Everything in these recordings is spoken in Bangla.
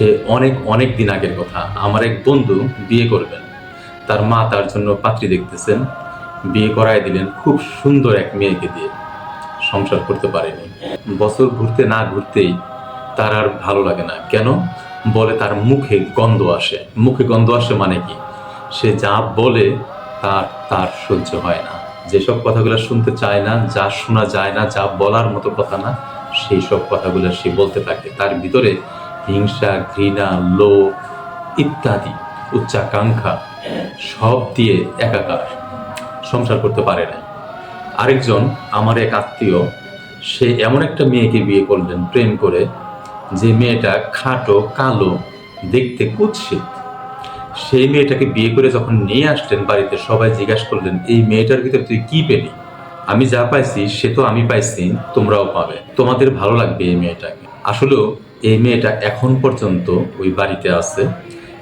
সে অনেক অনেক দিন আগের কথা। আমার এক বন্ধু বিয়ে করবেন। তার মা তার জন্য পাত্রী দেখতেছেন। বিয়ে করায় দিলেন খুব সুন্দর এক মেয়েকে দিয়ে। সংসার করতে পারেনি। বছর ঘুরতে না ঘুরতেই তার আর ভালো লাগে না। কেন? বলে তার মুখে গন্ধ আসে। মুখে গন্ধ আসে মানে কি? সে যা বলে তার তার সহ্য হয় না। যেসব কথাগুলো শুনতে চায় না, যা শোনা যায় না, যা বলার মতো কথা না, সেই সব কথাগুলো সে বলতে থাকে। তার ভিতরে হিংসা, ঘৃণা, লোভ ইত্যাদি, উচ্চাকাঙ্ক্ষা সব দিয়ে একাকার। সংসার করতে পারে না। আরেকজন আমার এক আত্মীয়, সে এমন একটা মেয়েকে বিয়ে করলেন, প্রেম করে, যে মেয়েটা খাটো, কালো, দেখতে কুৎসিত। সেই মেয়েটাকে বিয়ে করে যখন নিয়ে আসলেন বাড়িতে, সবাই জিজ্ঞাসা করলেন, এই মেয়েটার ভিতরে তুই কি পেলি? আমি যা পাইছি, সে তো আমি পাইছি, তোমরাও পাবে। তোমাদের ভালো লাগবে এই মেয়েটাকে। আসলেও এই মেয়েটা এখন পর্যন্ত ওই বাড়িতে আছে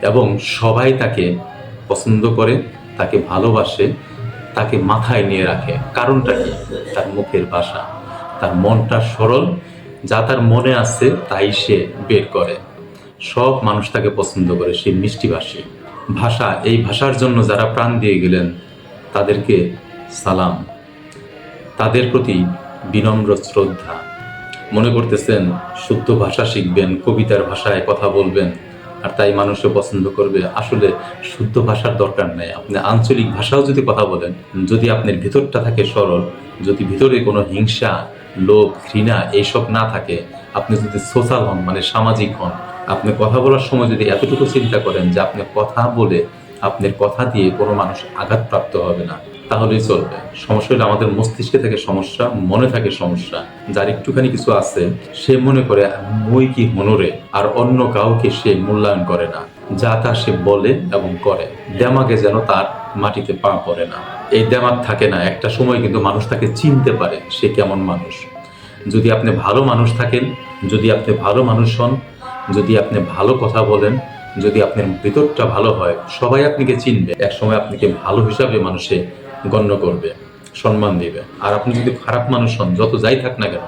এবং সবাই তাকে পছন্দ করে, তাকে ভালোবাসে, তাকে মাথায় নিয়ে রাখে। কারণটা কি? তার মুখের ভাষা। তার মনটা সরল, যা তার মনে আছে তাই সে বের করে। সব মানুষ তাকে পছন্দ করে, সে মিষ্টিভাষী ভাষা, এই ভাষার জন্য যারা প্রাণ দিয়ে গেলেন, তাদেরকে সালাম। তাদের প্রতি বিনম্র শ্রদ্ধা। মনে করতেছেন, শুদ্ধ ভাষা শিখবেন, কবিতার ভাষায় কথা বলবেন, আর তাই মানুষও পছন্দ করবে। আসলে শুদ্ধ ভাষার দরকার নেই। আপনি আঞ্চলিক ভাষাও যদি কথা বলেন, যদি আপনার ভিতরটা থাকে সরল, যদি ভিতরে কোনো হিংসা, লোভ, ঘৃণা এইসব না থাকে, আপনি যদি সোশ্যাল হন মানে সামাজিক হন, আপনি কথা বলার সময় যদি এতটুকু চিন্তা করেন যে আপনি কথা বলে, আপনার কথা দিয়ে কোনো মানুষ আঘাতপ্রাপ্ত হবে না। তাহলেই চলবে। সমস্যা হলে আমাদের মস্তিষ্কে থাকে সমস্যা, মনে থাকে সমস্যা। যার একটুখানি কিছু আছে, সে মনে করে, মই কি মনোরে আর অন্য কাউকে সে মূল্যায়ন করে না। যা তা সে বলে এবং করে। দেমাগে যেন তার মাটিতে পা পড়ে না। এই দেমাগ থাকে না, একটা সময় কিন্তু মানুষ তাকে চিনতে পারে সে কেমন মানুষ। যদি আপনি ভালো মানুষ থাকেন, যদি আপনি ভালো মানুষ হন, যদি আপনি ভালো কথা বলেন, যদি আপনার ভিতরটা ভালো হয়, সবাই আপনাকে চিনবে। এক সময় আপনাকে ভালো হিসাবে মানুষে গণ্য করবে, সম্মান দিবে। আর আপনি যদি খারাপ মানুষ হন, যত যাই থাক না কেন,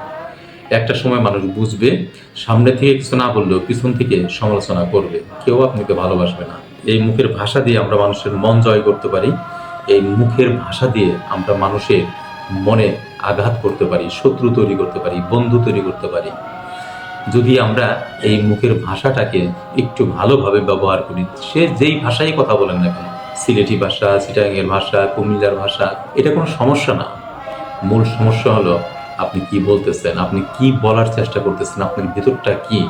একটা সময় মানুষ বুঝবে, সামনে থেকে কিছু না বললেও পিছন থেকে সমালোচনা করবে। কেউ আপনাকে ভালোবাসবে না। এই মুখের ভাষা দিয়ে আমরা মানুষের মন জয় করতে পারি, এই মুখের ভাষা দিয়ে আমরা মানুষের মনে আঘাত করতে পারি, শত্রু তৈরি করতে পারি, বন্ধু তৈরি করতে পারি। যদি আমরা এই মুখের ভাষাটাকে একটু ভালোভাবে ব্যবহার করি, সে যেই ভাষাই কথা বলেন না কেন সিলেটি ভাষা চিটাঙ্গের ভাষা, কুমিল্লার ভাষা, এটা কোনো সমস্যা না। মূল সমস্যা হলো আপনি কি বলতেছেন, আপনি কি বলার চেষ্টা করতেছেন, আপনার ভিতরটা কি?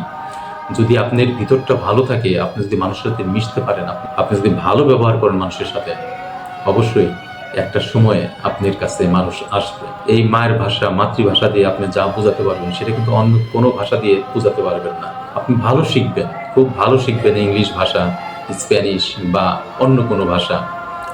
যদি আপনার ভিতরটা ভালো থাকে, আপনি যদি মানুষের সাথে মিশতে পারেন আপনি যদি ভালো ব্যবহার করেন মানুষের সাথে, অবশ্যই একটা সময়ে আপনার কাছে মানুষ আসবে। এই মায়ের ভাষা, মাতৃভাষা দিয়ে আপনি যা বোঝাতে পারবেন, সেটা কিন্তু অন্য কোনো ভাষা দিয়ে বোঝাতে পারবেন না। আপনি ভালো শিখবেন, খুব ভালো শিখবেন ইংলিশ ভাষা। স্প্যানিশ বা অন্য কোনো ভাষা,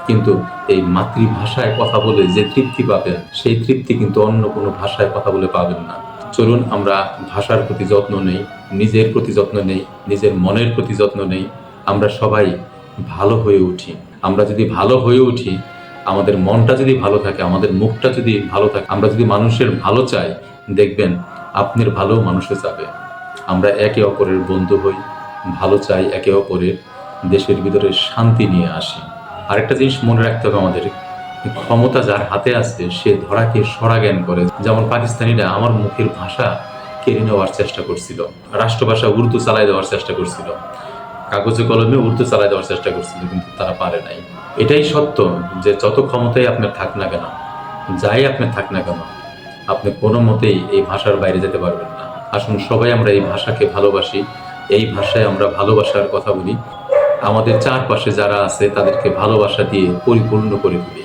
কিন্তু এই মাতৃভাষায় কথা বলে যে তৃপ্তি পাবেন, সেই তৃপ্তি কিন্তু অন্য কোনো ভাষায় কথা বলে পাবেন না। চলুন আমরা ভাষার প্রতি যত্ন নেই, নিজের প্রতি যত্ন নেই, নিজের মনের প্রতি যত্ন নেই, আমরা সবাই ভালো হয়ে উঠি। আমরা যদি ভালো হয়ে উঠি, আমাদের মনটা যদি ভালো থাকে, আমাদের মুখটা যদি ভালো থাকে, আমরা যদি মানুষের ভালো চাই, দেখবেন আপনার ভালো মানুষে যাবে। আমরা একে অপরের বন্ধু হই, ভালো চাই একে অপরের দেশের ভিতরে শান্তি নিয়ে আসি। আরেকটা জিনিস মনে রাখতে হবে আমাদের, ক্ষমতা যার হাতে আছে, সে ধরাকে সরা জ্ঞান করে। যেমন পাকিস্তানিরা আমার মুখের ভাষা কেড়ে নেওয়ার চেষ্টা করছিল, রাষ্ট্রভাষা উর্দু চালাই দেওয়ার চেষ্টা করছিল, কাগজে কলমে উর্দু চালাই দেওয়ার চেষ্টা করছিল, কিন্তু তারা পারে নাই। এটাই সত্য যে যত ক্ষমতাই আপনার থাক না কেন, যাই আপনার থাক না কেন, আপনি কোনো মতেই এই ভাষার বাইরে যেতে পারবেন না। আসুন সবাই আমরা এই ভাষাকে ভালোবাসি, এই ভাষায় আমরা ভালোবাসার কথা বলি। আমাদের চারপাশে যারা আছে তাদেরকে ভালোবাসা দিয়ে পরিপূর্ণ করে তুলি